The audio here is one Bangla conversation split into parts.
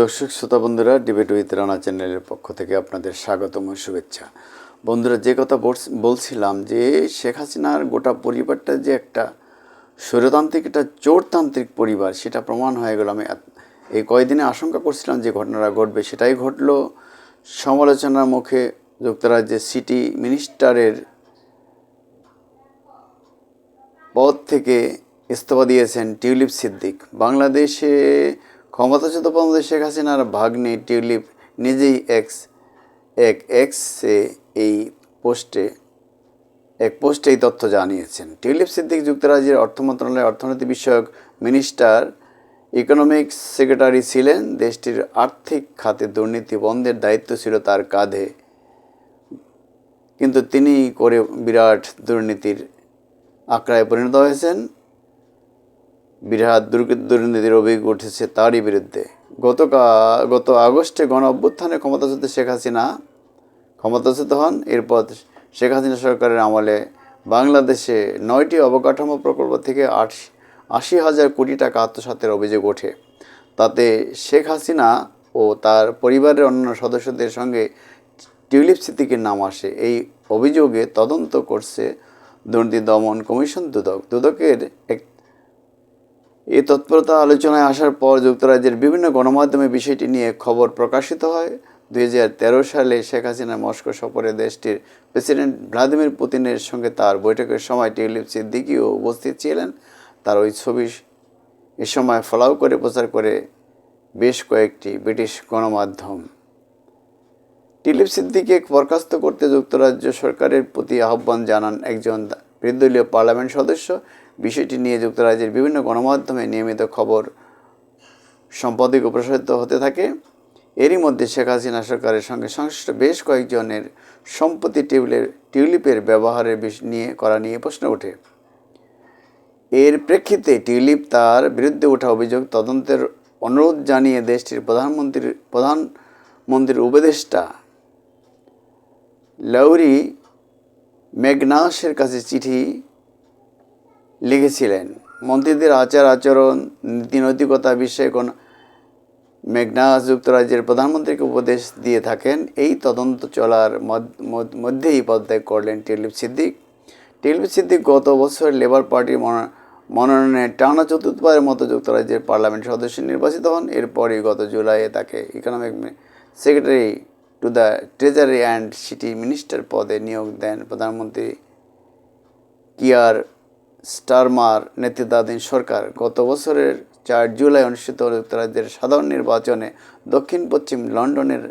দর্শক, শ্রোতা বন্ধুরা, ডিবেট উইথ রানা চ্যানেলের পক্ষ থেকে আপনাদের স্বাগতম শুভেচ্ছা। বন্ধুরা, যে কথা বলছিলাম যে শেখ হাসিনার গোটা পরিবারটা যে একটা স্বৈরতান্ত্রিক, একটা চোরতান্ত্রিক পরিবার, সেটা প্রমাণ হয়ে গেল। আমি এই কয়েকদিনে আশঙ্কা করছিলাম যে ঘটনাটা ঘটবে, সেটাই ঘটলো। সমালোচনার মুখে যুক্তরাজ্যের সিটি মিনিস্টারের পদ থেকে ইস্তফা দিয়েছেন টিউলিপ সিদ্দিক। বাংলাদেশে ক্ষমতাচ্যুত বাংলাদেশ শেখ হাসিনার ভাগ্নে টিউলিপ নিজেই এক্স এক এক্সে এই পোস্টে, এক পোস্টে এই তথ্য জানিয়েছেন। টিউলিপ সিদ্দিক যুক্তরাজ্যের অর্থ মন্ত্রণালয়ের অর্থনীতি বিষয়ক মিনিস্টার ইকোনমিক্স সেক্রেটারি ছিলেন। দেশটির আর্থিক খাতে দুর্নীতি বন্ধের দায়িত্ব ছিল তার কাঁধে। কিন্তু তিনি করে বিরাট দুর্নীতির আঁকড়ায় পরিণত হয়েছেন। বিরাট দুর্নীতির অভিযোগ উঠেছে তারই বিরুদ্ধে। গতকাল গত আগস্টে গণ অভ্যুত্থানে ক্ষমতাচ্যুত শেখ হাসিনা ক্ষমতাচ্যুত হন। এরপর শেখ হাসিনা সরকারের আমলে বাংলাদেশে নয়টি অবকাঠামো প্রকল্প থেকে আট আশি হাজার কোটি টাকা আত্মসাতের অভিযোগ ওঠে। তাতে শেখ হাসিনা ও তার পরিবারের অন্যান্য সদস্যদের সঙ্গে টিউলিপ সিদ্দিকের নাম আসে। এই অভিযোগে তদন্ত করছে দুর্নীতি দমন কমিশন দুদক। দুদকের এক এই তৎপরতা আলোচনায় আসার পর যুক্তরাজ্যের বিভিন্ন গণমাধ্যমে বিষয়টি নিয়ে খবর প্রকাশিত হয়। দু হাজার তেরো সালে শেখ হাসিনা মস্কো সফরে দেশটির প্রেসিডেন্ট ভ্লাদিমির পুতিনের সঙ্গে তার বৈঠকের সময় টিউলিপ সিদ্দিকিও উপস্থিত ছিলেন। তার ওই ছবি এ সময় ফলাও করে প্রচার করে বেশ কয়েকটি ব্রিটিশ গণমাধ্যম। টিলিপ সিদ্দিকে বরখাস্ত করতে যুক্তরাজ্য সরকারের প্রতি আহ্বান জানান একজন বিরোধীদলীয় পার্লামেন্ট সদস্য। বিষয়টি নিয়ে যুক্তরাজ্যের বিভিন্ন গণমাধ্যমে নিয়মিত খবর সম্পাদক প্রসারিত হতে থাকে। এরই মধ্যে শেখ হাসিনা সরকারের সঙ্গে সংশ্লিষ্ট বেশ কয়েকজনের সম্পত্তি টিউলিপের টিউলিপের ব্যবহারের নিয়ে, করা নিয়ে প্রশ্ন ওঠে। এর প্রেক্ষিতে টিউলিপ তার বিরুদ্ধে ওঠা অভিযোগ তদন্তের অনুরোধ জানিয়ে দেশটির প্রধানমন্ত্রীর প্রধানমন্ত্রীর উপদেষ্টা লাউরি মেঘনাসের কাছে চিঠি লিখেছিলেন। মন্ত্রীদের আচার আচরণ, নীতি নৈতিকতা বিষয়ে কোন মেঘনাস যুক্তরাজ্যের প্রধানমন্ত্রীকে উপদেশ দিয়ে থাকেন, এই তদন্ত চলার মধ্য- মধ্য- মধ্যেই পদত্যাগ করলেন টিউলিপ সিদ্দিক। টিউলিপ সিদ্দিক গত বছর লেবার পার্টির মনো- মনোনয়নে টানা চতুর্থবারের মতো যুক্তরাজ্যের পার্লামেন্ট সদস্য নির্বাচিত হন। এরপরই গত জুলাইয়ে তাকে economic secretary to the treasury and city minister পদে নিয়োগ দেন প্রধানমন্ত্রী কিয়ার স্টারমার নেতৃত্বাধীন সরকার। গত বছরের চার জুলাই অনুষ্ঠিত যুক্তরাজ্যের সাধারণ নির্বাচনে দক্ষিণ পশ্চিম লন্ডনের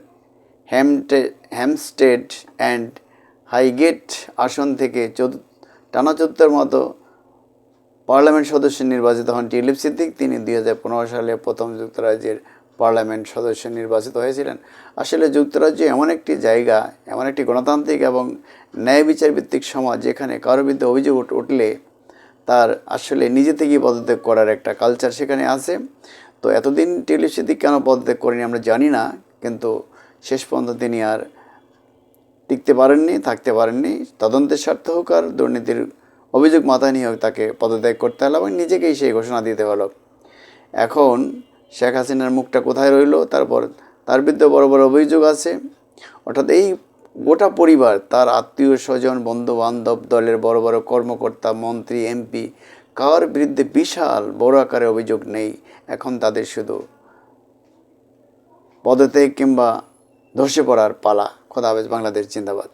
হ্যামটে, হ্যামস্টেড অ্যান্ড হাইগেট আসন থেকে চতুর্থ টানা চতুর্থের মতো পার্লামেন্ট সদস্য নির্বাচিত হন। টিউলিপ সিদ্দিক তিনি দুই হাজার পনেরো সালে প্রথম যুক্তরাজ্যের পার্লামেন্ট সদস্য নির্বাচিত হয়েছিলেন। আসলে যুক্তরাজ্য এমন একটি জায়গা, এমন একটি গণতান্ত্রিক এবং ন্যায় বিচার ভিত্তিক সমাজ যেখানে কারোর বিরুদ্ধে অভিযোগ উঠ- উঠলে তার আসলে নিজে থেকেই পদত্যাগ করার একটা কালচার সেখানে আছে। তো এতদিন টিউলিপ সিদ্দিক কেন পদত্যাগ করেনি আমরা জানি না, কিন্তু শেষ পর্যন্ত তিনি আর টিকতে পারেননি, থাকতে পারেননি। তদন্তের স্বার্থ হোক আর দুর্নীতির অভিযোগ মাথায় নিয়ে হোক তাকে পদত্যাগ করতে হলো এবং নিজেকেই সেই ঘোষণা দিতে হলো। এখন শেখ হাসিনার মুখটা কোথায় রইল? তারপর তার বিরুদ্ধে বড় বড় অভিযোগ আছে। অর্থাৎ এই গোটা পরিবার, তার আত্মীয় স্বজন বন্ধু বান্ধব দলের বড় বড় কর্মকর্তা, মন্ত্রী, এমপি, কার বিরুদ্ধে বিশাল বড় আকারে অভিযোগ নেই, এখন তাদের শুধু পদত্যাগ কিংবা ধসে পড়ার পালা। খোদা হাফেজ বাংলাদেশ, জিন্দাবাদ।